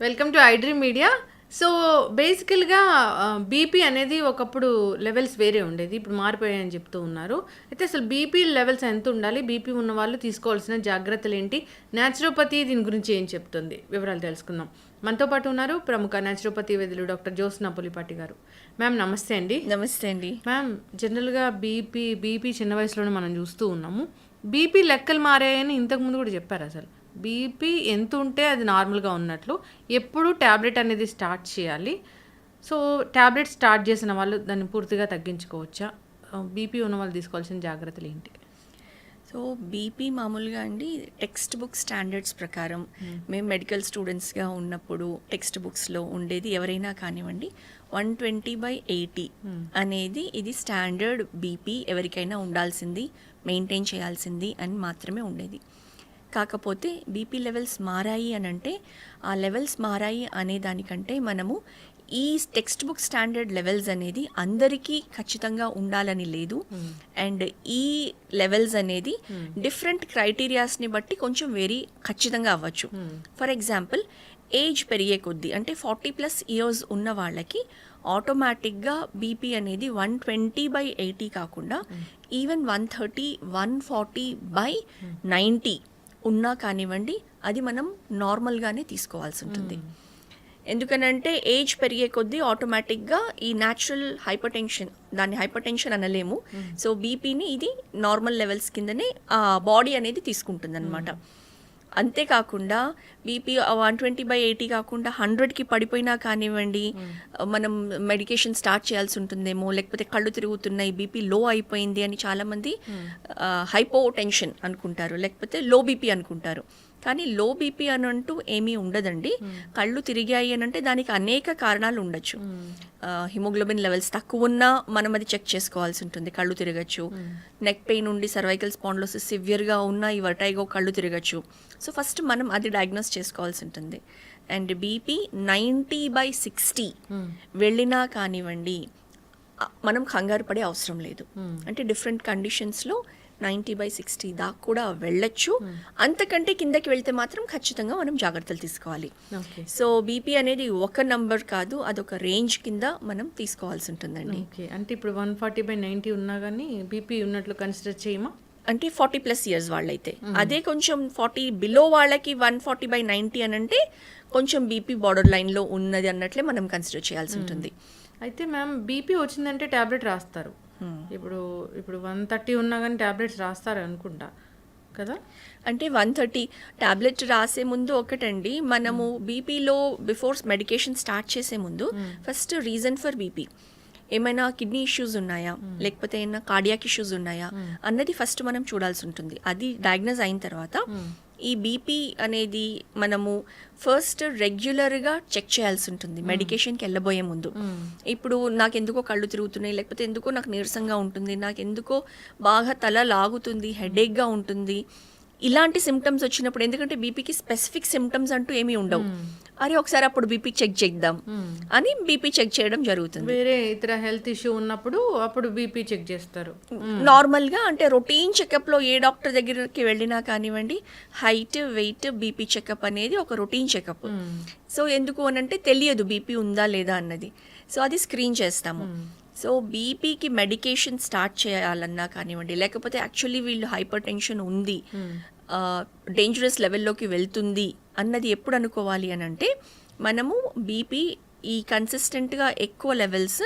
Welcome to iDream media. So బేసికల్గా BP అనేది ఒకప్పుడు లెవెల్స్ వేరే ఉండేది. ఇప్పుడు మారిపోయాయని చెప్తూ ఉన్నారు. అయితే అసలు బీపీ లెవెల్స్ ఎంత ఉండాలి? బీపీ ఉన్న వాళ్ళు తీసుకోవాల్సిన జాగ్రత్తలు ఏంటి? న్యాచురోపతి దీని గురించి ఏం చెప్తుంది? వివరాలు తెలుసుకుందాం. మనతో పాటు ఉన్నారు ప్రముఖ న్యాచురోపతి వైద్యులు డాక్టర్ జ్యోత్స్న పులిపాటి గారు. మ్యామ్ నమస్తే అండి. నమస్తే అండి. మ్యామ్ జనరల్గా బీపీ బీపీ చిన్న వయసులోనే మనం చూస్తూ ఉన్నాము. బీపీ లెక్కలు మారాయని ఇంతకుముందు కూడా చెప్పారు అసలు. బీపీ ఎంత ఉంటే అది నార్మల్గా ఉన్నట్లు. ఎప్పుడు ట్యాబ్లెట్ అనేది స్టార్ట్ చేయాలి. సో ట్యాబ్లెట్ స్టార్ట్ చేసిన వాళ్ళు దాన్ని పూర్తిగా తగ్గించుకోవచ్చా? బీపీ ఉన్న వాళ్ళు తీసుకోవాల్సిన జాగ్రత్తలు ఏంటి? సో బీపీ మామూలుగా అండి టెక్స్ట్ బుక్ స్టాండర్డ్స్ ప్రకారం మేము మెడికల్ స్టూడెంట్స్గా ఉన్నప్పుడు టెక్స్ట్ బుక్స్లో ఉండేది ఎవరైనా కానివ్వండి వన్ ట్వంటీ బై ఎయిటీ అనేది ఇది స్టాండర్డ్ బీపీ ఎవరికైనా ఉండాల్సింది మెయింటైన్ చేయాల్సింది అని మాత్రమే ఉండేది. కాకపోతే బీపీ లెవెల్స్ మారాయి అని అంటే ఆ లెవెల్స్ మారాయి అనే దానికంటే మనము ఈ టెక్స్ట్ బుక్ స్టాండర్డ్ లెవెల్స్ అనేది అందరికీ ఖచ్చితంగా ఉండాలని లేదు. అండ్ ఈ లెవెల్స్ అనేది డిఫరెంట్ క్రైటీరియాస్ని బట్టి కొంచెం వేరీ ఖచ్చితంగా అవ్వచ్చు. ఫర్ ఎగ్జాంపుల్ ఏజ్ పెరిగే కొద్దీ అంటే ఫార్టీ ప్లస్ ఇయర్స్ ఉన్న వాళ్ళకి ఆటోమేటిక్గా బీపీ అనేది వన్ ట్వంటీ బై ఎయిటీ కాకుండా even one thirty one forty by ninety ఉన్నా కానివ్వండి అది మనం నార్మల్గానే తీసుకోవాల్సి ఉంటుంది ఎందుకనంటే ఏజ్ పెరిగే కొద్దీ ఆటోమేటిక్గా ఈ న్యాచురల్ హైపర్ టెన్షన్ దాన్ని హైపర్ టెన్షన్ అనలేము సో బీపీని ఇది నార్మల్ లెవెల్స్ కిందనే బాడీ అనేది తీసుకుంటుంది అనమాట అంతేకాకుండా BP one twenty by eighty కాకుండా హండ్రెడ్కి పడిపోయినా కానివ్వండి మనం మెడికేషన్ స్టార్ట్ చేయాల్సి ఉంటుందేమో లేకపోతే కళ్ళు తిరుగుతున్నాయి బీపీ లో అయిపోయింది అని చాలామంది హైపో టెన్షన్ అనుకుంటారు లేకపోతే లో బీపీ అనుకుంటారు. కానీ లో బీపీ అని అంటూ ఏమీ ఉండదండి. కళ్ళు తిరిగాయి అని అంటే దానికి అనేక కారణాలు ఉండొచ్చు. హిమోగ్లోబిన్ లెవెల్స్ తక్కువ ఉన్నా మనం అది చెక్ చేసుకోవాల్సి ఉంటుంది. కళ్ళు తిరగచ్చు. నెక్ పెయిన్ ఉండి సర్వైకల్ స్పాండ్లోసిస్ సివియర్గా ఉన్న ఈ వర్టైగో కళ్ళు తిరగచ్చు. సో ఫస్ట్ మనం అది డయాగ్నోస్ చేసుకోవాల్సి ఉంటుంది. And BP ninety by sixty వెళ్ళినా కానివ్వండి మనం కంగారు పడే అవసరం లేదు. అంటే డిఫరెంట్ కండిషన్స్లో నైంటీ బై సిక్స్టీ దాకా కూడా వెళ్ళొచ్చు. అంతకంటే కిందకి వెళ్తే మాత్రం ఖచ్చితంగా మనం జాగ్రత్తలు తీసుకోవాలి. సో బీపీ అనేది ఒక నంబర్ కాదు అదొక రేంజ్ కింద మనం తీసుకోవాల్సి ఉంటుందండి. ఓకే. అంటే ఇప్పుడు వన్ ఫార్టీ బై నైంటీ ఉన్నా కానీ బీపీ ఉన్నట్లు కన్సిడర్ చేయమా? అంటే ఫార్టీ ప్లస్ ఇయర్స్ వాళ్ళైతే. అదే కొంచెం ఫార్టీ బిలో వాళ్ళకి వన్ ఫార్టీ బై నైంటీ అని అంటే కొంచెం బీపీ బార్డర్ లైన్లో ఉన్నది అన్నట్లే మనం కన్సిడర్ చేయాల్సి ఉంటుంది. అయితే మ్యామ్ బీపీ వచ్చిందంటే ట్యాబ్లెట్ రాస్తారు. ఇప్పుడు ఇప్పుడు వన్ థర్టీ ఉన్నా కానీ ట్యాబ్లెట్స్ రాస్తారు అనుకుంటా కదా? అంటే వన్ థర్టీ టాబ్లెట్ రాసే ముందు ఒకటండి మనము బీపీలో బిఫోర్ మెడికేషన్ స్టార్ట్ చేసే ముందు ఫస్ట్ రీజన్ ఫర్ బీపీ. ఏమైనా కిడ్నీ ఇష్యూస్ ఉన్నాయా? లేకపోతే ఏమైనా కార్డియాక్ ఇష్యూస్ ఉన్నాయా? అన్నది ఫస్ట్ మనం చూడాల్సి ఉంటుంది. అది డయాగ్నోజ్ అయిన తర్వాత ఈ బీపీ అనేది మనము ఫస్ట్ రెగ్యులర్గా చెక్ చేయాల్సి ఉంటుంది. మెడికేషన్కి వెళ్ళబోయే ముందు. ఇప్పుడు నాకు ఎందుకో కళ్ళు తిరుగుతున్నాయి లేకపోతే ఎందుకో నాకు నీరసంగా ఉంటుంది నాకు ఎందుకో బాగా తల లాగుతుంది హెడేక్గా ఉంటుంది. ఇలాంటి సిమ్టమ్స్ వచ్చినప్పుడు ఎందుకంటే బీపీకి స్పెసిఫిక్ సిమ్టమ్స్ అంటూ ఏమీ ఉండవు. అరే ఒకసారి అప్పుడు బీపీ చెక్ చేద్దాం అని బీపీ చెక్ చేయడం జరుగుతుంది. వేరే ఇతర హెల్త్ ఇష్యూ ఉన్నప్పుడు అప్పుడు బీపీ చెక్ చేస్తారు. నార్మల్గా అంటే రొటీన్ చెకప్లో ఏ డాక్టర్ దగ్గరికి వెళ్ళినా కానివ్వండి హైట్ వెయిట్ బీపీ చెకప్ అనేది ఒక రొటీన్ చెకప్ సో ఎందుకు అని అంటే తెలియదు బీపీ ఉందా లేదా అన్నది. సో అది స్క్రీన్ చేస్తాము. సో బీపీకి మెడికేషన్ స్టార్ట్ చేయాలన్నా కానివ్వండి లేకపోతే యాక్చువల్లీ వీళ్ళు హైపర్ టెన్షన్ ఉంది డేంజరస్ లెవెల్లోకి వెళ్తుంది అన్నది ఎప్పుడు అనుకోవాలి అని అంటే మనము బీపీ ఈ కన్సిస్టెంట్గా ఎక్కువ లెవెల్స్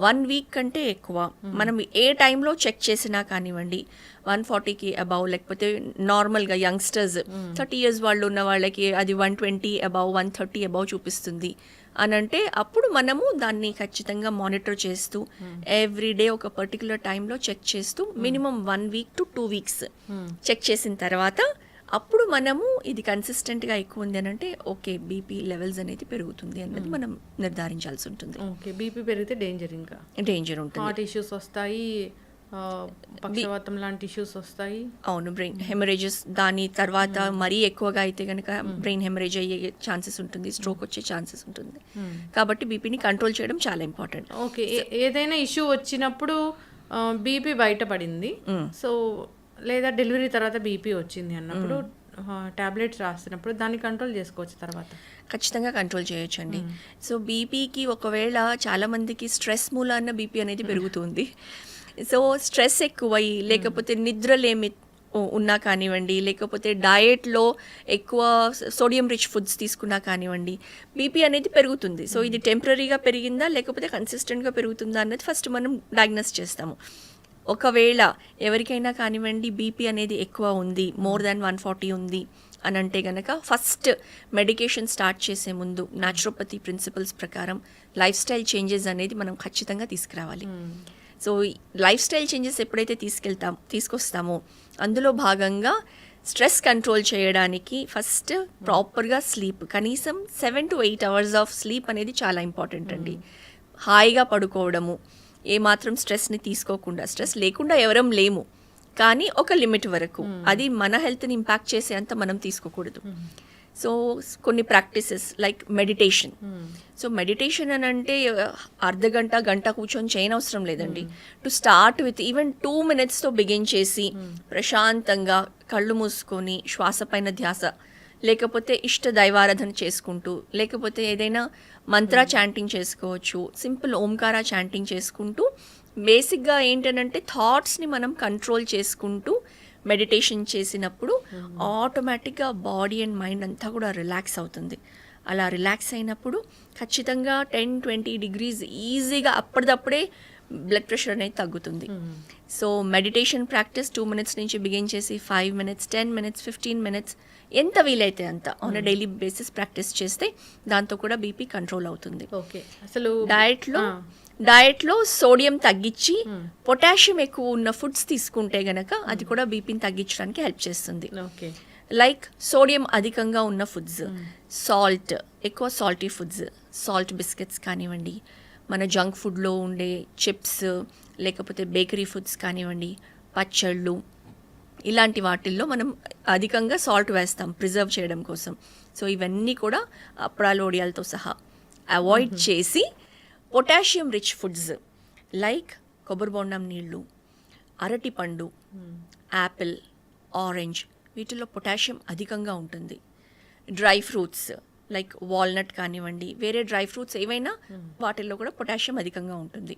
వన్ వీక్ కంటే ఎక్కువ. మనం ఏ టైంలో చెక్ చేసినా కానివ్వండి వన్ ఫార్టీకి అబౌవ్ లేకపోతే నార్మల్గా యంగ్స్టర్స్ థర్టీ ఇయర్స్ వాళ్ళు ఉన్న వాళ్ళకి అది one twenty above one thirty above చూపిస్తుంది. అని అంటే అప్పుడు మనము దాన్ని ఖచ్చితంగా మానిటర్ చేస్తూ ఎవ్రీ డే ఒక పర్టికులర్ టైంలో చెక్ చేస్తూ minimum one week to two weeks check చేసిన తర్వాత అప్పుడు మనము ఇది కన్సిస్టెంట్గా ఎక్కువ ఉంది అని అంటే ఓకే బీపీ లెవెల్స్ అనేది పెరుగుతుంది అన్నది మనం నిర్ధారించాల్సి ఉంటుంది. ఓకే బీపీ పెరిగితే డేంజర్ ఇంకా. డేంజర్ ఉంటుంది. హార్ట్ ఇష్యూస్ వస్తాయి పక్షవాతం లాంటి ఇష్యూస్ వస్తాయి. అవును బ్రెయిన్ హెమరేజెస్ దాని తర్వాత మరీ ఎక్కువగా అయితే కనుక బ్రెయిన్ హెమరేజ్ అయ్యే ఛాన్సెస్ ఉంటుంది స్ట్రోక్ వచ్చే ఛాన్సెస్ ఉంటుంది. కాబట్టి బీపీని కంట్రోల్ చేయడం చాలా ఇంపార్టెంట్ ఓకే ఏదైనా ఇష్యూ వచ్చినప్పుడు బీపీ బయటపడింది. సో లేదా డెలివరీ తర్వాత బీపీ వచ్చింది అన్నప్పుడు టాబ్లెట్స్ రాస్తున్నప్పుడు దాన్ని కంట్రోల్ చేసుకోవచ్చు తర్వాత. ఖచ్చితంగా కంట్రోల్ చేయొచ్చండి. సో బీపీకి ఒకవేళ చాలామందికి స్ట్రెస్ మూలాన బీపీ అనేది పెరుగుతుంది. సో స్ట్రెస్ ఎక్కువయి లేకపోతే నిద్రలేమి ఉన్నా కానివ్వండి లేకపోతే డయట్లో ఎక్కువ సోడియం రిచ్ ఫుడ్స్ తీసుకున్నా కానివ్వండి బీపీ అనేది పెరుగుతుంది. సో ఇది టెంపరీగా పెరిగిందా లేకపోతే కన్సిస్టెంట్గా పెరుగుతుందా అన్నది ఫస్ట్ మనం డయాగ్నోస్ చేస్తాము. ఒకవేళ ఎవరికైనా కానివ్వండి బీపీ అనేది ఎక్కువ ఉంది మోర్ దాన్ వన్ ఫార్టీ ఉంది అని అంటే గనక ఫస్ట్ మెడికేషన్ స్టార్ట్ చేసే ముందు న్యాచురోపతి ప్రిన్సిపల్స్ ప్రకారం లైఫ్ స్టైల్ చేంజెస్ అనేది మనం ఖచ్చితంగా తీసుకురావాలి. సో లైఫ్ స్టైల్ చేంజెస్ ఎప్పుడైతే తీసుకెళ్తాం తీసుకొస్తామో అందులో భాగంగా స్ట్రెస్ కంట్రోల్ చేయడానికి ఫస్ట్ ప్రాపర్గా స్లీప్ కనీసం seven to eight hours of sleep అనేది చాలా ఇంపార్టెంట్ అండి. హాయిగా పడుకోవడము ఏమాత్రం స్ట్రెస్ని తీసుకోకుండా స్ట్రెస్ లేకుండా ఎవరం లేము. కానీ ఒక లిమిట్ వరకు. అది మన హెల్త్ని ఇంపాక్ట్ చేసేంత మనం తీసుకోకూడదు. సో కొన్ని practices like meditation. So meditation అని అంటే అర్ధ గంట గంట కూర్చొని చేయనవసరం లేదండి. To start with even two మినిట్స్తో begin చేసి ప్రశాంతంగా కళ్ళు మూసుకొని శ్వాస పైన ధ్యాస లేకపోతే ఇష్ట దైవారాధన చేసుకుంటూ లేకపోతే ఏదైనా మంత్ర చాంటింగ్ చేసుకోవచ్చు సింపుల్ ఓంకార చాంటింగ్ చేసుకుంటూ బేసిక్గా ఏంటంటే థాట్స్ని మనం కంట్రోల్ చేసుకుంటూ మెడిటేషన్ చేసినప్పుడు ఆటోమేటిక్గా బాడీ అండ్ మైండ్ అంతా కూడా రిలాక్స్ అవుతుంది. అలా రిలాక్స్ అయినప్పుడు ఖచ్చితంగా టెన్ ట్వంటీ డిగ్రీస్ ఈజీగా అప్పటిదప్పుడే బ్లడ్ ప్రెషర్ అనేది తగ్గుతుంది. So meditation practice two minutes నుంచి బిగిన్ చేసి five minutes ten minutes fifteen minutes ఎంత వీలైతే అంత ఆన్ డైలీ బేసిస్ ప్రాక్టీస్ చేస్తే దాంతో కూడా బీపీ కంట్రోల్ అవుతుంది. ఓకే అసలు డయట్లో. డయట్లో సోడియం తగ్గించి పొటాషియం ఎక్కువ ఉన్న ఫుడ్స్ తీసుకుంటే గనక అది కూడా బీపీని తగ్గించడానికి హెల్ప్ చేస్తుంది. ఓకే లైక్ సోడియం అధికంగా ఉన్న ఫుడ్స్ సాల్ట్ ఎక్కువ సాల్టీ ఫుడ్స్ సాల్ట్ బిస్కెట్స్ కానివ్వండి మన జంక్ ఫుడ్లో ఉండే చిప్స్ లేకపోతే బేకరీ ఫుడ్స్ కానివ్వండి పచ్చళ్ళు ఇలాంటి వాటిల్లో మనం అధికంగా సాల్ట్ వేస్తాం ప్రిజర్వ్ చేయడం కోసం. సో ఇవన్నీ కూడా అప్పడాలు ఒడియాలతో సహా అవాయిడ్ చేసి పొటాషియం రిచ్ ఫుడ్స్ లైక్ కొబ్బరి బొండం నీళ్ళు అరటి పండు యాపిల్ ఆరెంజ్ వీటిలో పొటాషియం అధికంగా ఉంటుంది. డ్రై ఫ్రూట్స్ లైక్ వాల్నట్ కానివ్వండి వేరే డ్రై ఫ్రూట్స్ ఏవైనా వాటిల్లో కూడా పొటాషియం అధికంగా ఉంటుంది.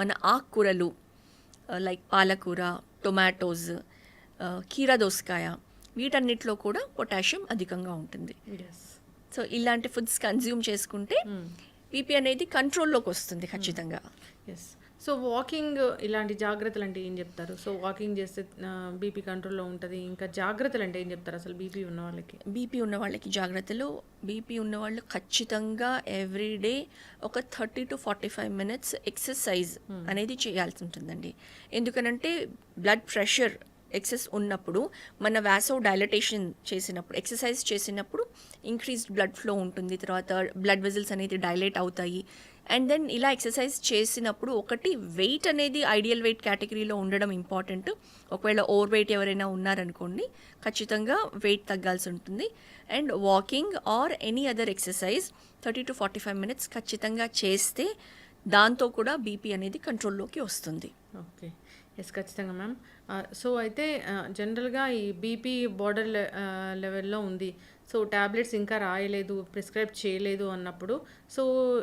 మన ఆకుకూరలు లైక్ పాలకూర టొమాటోస్ కీరా దోసకాయ వీటన్నిటిలో కూడా పొటాషియం అధికంగా ఉంటుంది. సో ఇలాంటి ఫుడ్స్ కన్జ్యూమ్ చేసుకుంటే బీపీ అనేది కంట్రోల్లోకి వస్తుంది ఖచ్చితంగా. ఎస్ సో వాకింగ్ ఇలాంటి జాగ్రత్తలు అంటే ఏం చెప్తారు? సో వాకింగ్ చేస్తే బీపీ కంట్రోల్లో ఉంటుంది. ఇంకా జాగ్రత్తలు అంటే ఏం చెప్తారు? అసలు బీపీ ఉన్న వాళ్ళకి? బీపీ ఉన్న వాళ్ళకి జాగ్రత్తలు. బీపీ ఉన్న వాళ్ళు ఖచ్చితంగా ఎవ్రీడే ఒక thirty to forty five minutes exercise అనేది చేయాల్సి ఉంటుందండి. ఎందుకనంటే బ్లడ్ ప్రెషర్ ఎక్సెస్ ఉన్నప్పుడు మన వ్యాసో డైలటేషన్ చేసినప్పుడు ఎక్సర్సైజ్ చేసినప్పుడు ఇంక్రీస్డ్ బ్లడ్ ఫ్లో ఉంటుంది. తర్వాత బ్లడ్ వెజల్స్ అనేది డైలేట్ అవుతాయి. అండ్ దెన్ ఇలా ఎక్సర్సైజ్ చేసినప్పుడు ఒకటి వెయిట్ అనేది ఐడియల్ వెయిట్ కేటగిరీలో ఉండడం ఇంపార్టెంట్ ఒకవేళ ఓవర్ వెయిట్ ఎవరైనా ఉన్నారనుకోండి ఖచ్చితంగా వెయిట్ తగ్గాల్సి ఉంటుంది. And walking or any other exercise thirty to forty five minutes ఖచ్చితంగా చేస్తే దాంతో కూడా బీపీ అనేది కంట్రోల్లోకి వస్తుంది. ఓకే. ఎస్ ఖచ్చితంగా మ్యామ్ సో uh, అయితే uh, జనరల్గా ఈ బీపీ బార్డర్ లెవెల్లో ఉంది. సో ట్యాబ్లెట్స్ ఇంకా రాయలేదు ప్రిస్క్రైబ్ చేయలేదు అన్నప్పుడు సో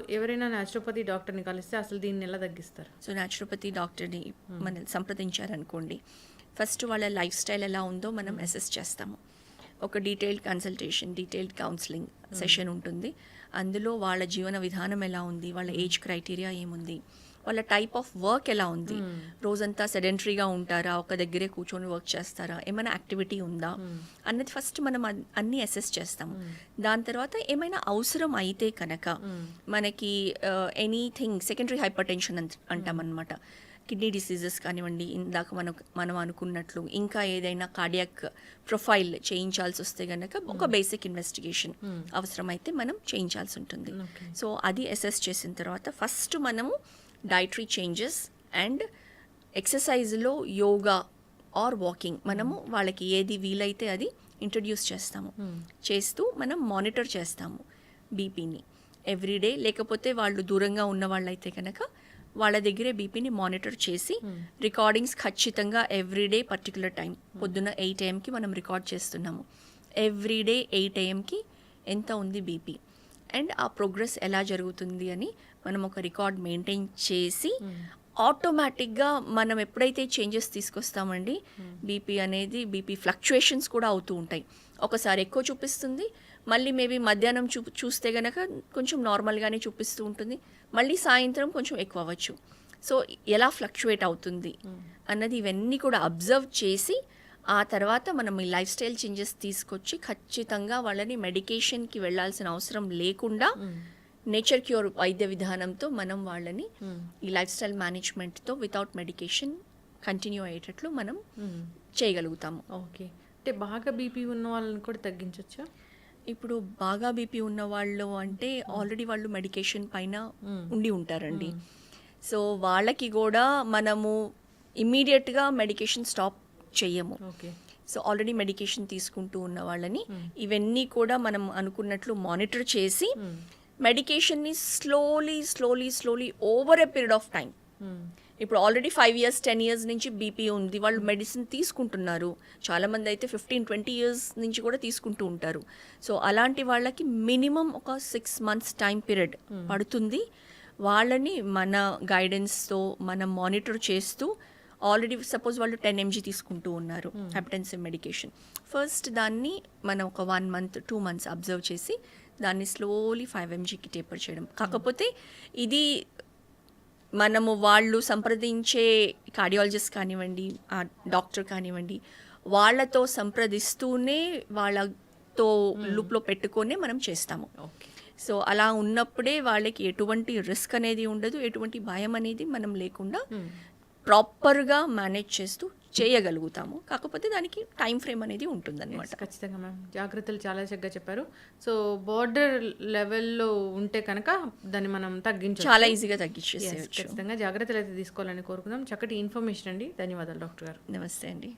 ఎవరైనా న్యాచురోపతి డాక్టర్ని కలిస్తే అసలు దీన్ని ఎలా తగ్గిస్తారు? సో న్యాచురోపతి డాక్టర్ని మనం సంప్రదించారనుకోండి. ఫస్ట్ వాళ్ళ లైఫ్ స్టైల్ ఎలా ఉందో మనం అసెస్ చేస్తాము. ఒక detailed consultation detailed counselling session ఉంటుంది. అందులో వాళ్ళ జీవన విధానం ఎలా ఉంది వాళ్ళ ఏజ్ క్రైటీరియా ఏముంది వాళ్ళ టైప్ ఆఫ్ వర్క్ ఎలా ఉంది? రోజంతా సెడెంటరీగా ఉంటారా? ఒక దగ్గరే కూర్చొని వర్క్ చేస్తారా? ఏమైనా యాక్టివిటీ ఉందా? అన్నది ఫస్ట్ మనం అన్- అన్ని అసెస్ చేస్తాము. దాని తర్వాత ఏమైనా అవసరం అయితే కనుక మనకి ఎనీథింగ్ సెకండరీ హైపర్ టెన్షన్ అంటాం అనమాట కిడ్నీ డిసీజెస్ కానివ్వండి ఇందాక మనం మనం అనుకున్నట్లు ఇంకా ఏదైనా కార్డియాక్ ప్రొఫైల్ చేయించాల్సి వస్తే కనుక ఒక బేసిక్ ఇన్వెస్టిగేషన్ అవసరమైతే మనం చేయించాల్సి ఉంటుంది. సో అది అసెస్ చేసిన తర్వాత ఫస్ట్ మనము డైటరీ చేంజెస్ అండ్ ఎక్సర్సైజ్లో యోగా ఆర్ వాకింగ్ మనము వాళ్ళకి ఏది వీలైతే అది ఇంట్రడ్యూస్ చేస్తాము చేస్తూ మనం మానిటర్ చేస్తాము బీపీని ఎవ్రీడే లేకపోతే వాళ్ళు దూరంగా ఉన్న వాళ్ళైతే కనుక వాళ్ళ దగ్గరే బీపీని మానిటర్ చేసి రికార్డింగ్స్ ఖచ్చితంగా ఎవ్రీడే పర్టికులర్ టైం పొద్దున్న ఎయిట్ ఏఎంకి మనం రికార్డ్ చేస్తున్నాము ఎవ్రీ డే ఎయిట్ ఏఎంకి ఎంత ఉంది బీపీ అండ్ ఆ ప్రోగ్రెస్ ఎలా జరుగుతుంది అని మనం ఒక రికార్డ్ మెయింటైన్ చేసి ఆటోమేటిక్గా మనం ఎప్పుడైతే చేంజెస్ తీసుకొస్తామండి బీపీ అనేది బీపీ ఫ్లక్చుయేషన్స్ కూడా అవుతూ ఉంటాయి. ఒకసారి ఎక్కువ చూపిస్తుంది మళ్ళీ మేబీ మధ్యాహ్నం చూ చూస్తే గనక కొంచెం నార్మల్గానే చూపిస్తూ ఉంటుంది మళ్ళీ సాయంత్రం కొంచెం ఎక్కువ అవ్వచ్చు. సో ఎలా ఫ్లక్చుయేట్ అవుతుంది అన్నది ఇవన్నీ కూడా అబ్జర్వ్ చేసి ఆ తర్వాత మనం ఈ లైఫ్ స్టైల్ చేంజెస్ తీసుకొచ్చి ఖచ్చితంగా వాళ్ళని మెడికేషన్కి వెళ్ళాల్సిన అవసరం లేకుండా నేచర్ క్యూర్ వైద్య విధానంతో మనం వాళ్ళని ఈ లైఫ్ స్టైల్ మేనేజ్మెంట్తో వితౌట్ మెడికేషన్ కంటిన్యూ అయ్యేటట్లు మనం చేయగలుగుతాము. ఓకే అంటే బాగా బీపీ ఉన్న వాళ్ళని కూడా తగ్గించవచ్చా ఇప్పుడు బాగా బీపీ ఉన్న వాళ్ళు అంటే ఆల్రెడీ వాళ్ళు మెడికేషన్ పైన ఉండి ఉంటారండి. సో వాళ్ళకి కూడా మనము ఇమ్మీడియట్గా మెడికేషన్ స్టాప్ చెయ్యము. ఓకే. సో ఆల్రెడీ మెడికేషన్ తీసుకుంటూ ఉన్న వాళ్ళని ఇవన్నీ కూడా మనం అనుకున్నట్లు మానిటర్ చేసి మెడికేషన్ని slowly slowly slowly over a period of time ఇప్పుడు already five years ten years నుంచి బీపీ ఉంది. వాళ్ళు మెడిసిన్ తీసుకుంటున్నారు. చాలామంది అయితే ఫిఫ్టీన్ ట్వంటీ ఇయర్స్ నుంచి కూడా తీసుకుంటూ ఉంటారు. సో అలాంటి వాళ్ళకి మినిమం ఒక సిక్స్ మంత్స్ టైం పీరియడ్ పడుతుంది. వాళ్ళని మన గైడెన్స్తో మనం మానిటర్ చేస్తూ ఆల్రెడీ సపోజ్ వాళ్ళు టెన్ ఎంజీ తీసుకుంటూ ఉన్నారు హెపటెన్సివ్ మెడికేషన్. ఫస్ట్ దాన్ని మనం ఒక one month two months observe చేసి దాన్ని స్లోలీ ఫైవ్ ఎంజీకి టేపర్ చేయడం. కాకపోతే ఇది మనము వాళ్ళు సంప్రదించే కార్డియాలజిస్ట్ కానివ్వండి ఆ డాక్టర్ కానివ్వండి వాళ్ళతో సంప్రదిస్తూనే వాళ్ళతో లూప్లో పెట్టుకొనే మనం చేస్తాము. సో అలా ఉన్నప్పుడే వాళ్ళకి ఎటువంటి రిస్క్ అనేది ఉండదు ఎటువంటి భయం అనేది మనం లేకుండా ప్రాపర్గా మేనేజ్ చేస్తూ చేయగలుగుతాము. కాకపోతే దానికి టైం ఫ్రేమ్ అనేది ఉంటుందన్నమాట. ఖచ్చితంగా మ్యామ్. జాగ్రత్తలు చాలా చక్కగా చెప్పారు. సో బార్డర్ లెవెల్లో ఉంటే కనుక దాన్ని మనం తగ్గించవచ్చు. చాలా ఈజీగా తగ్గించేసేయచ్చు. ఖచ్చితంగా జాగ్రత్తలు అయితే తీసుకోవాలని కోరుకుందాం. చక్కటి ఇన్ఫర్మేషన్ అండి. ధన్యవాదాలు డాక్టర్ గారు. నమస్తే అండి.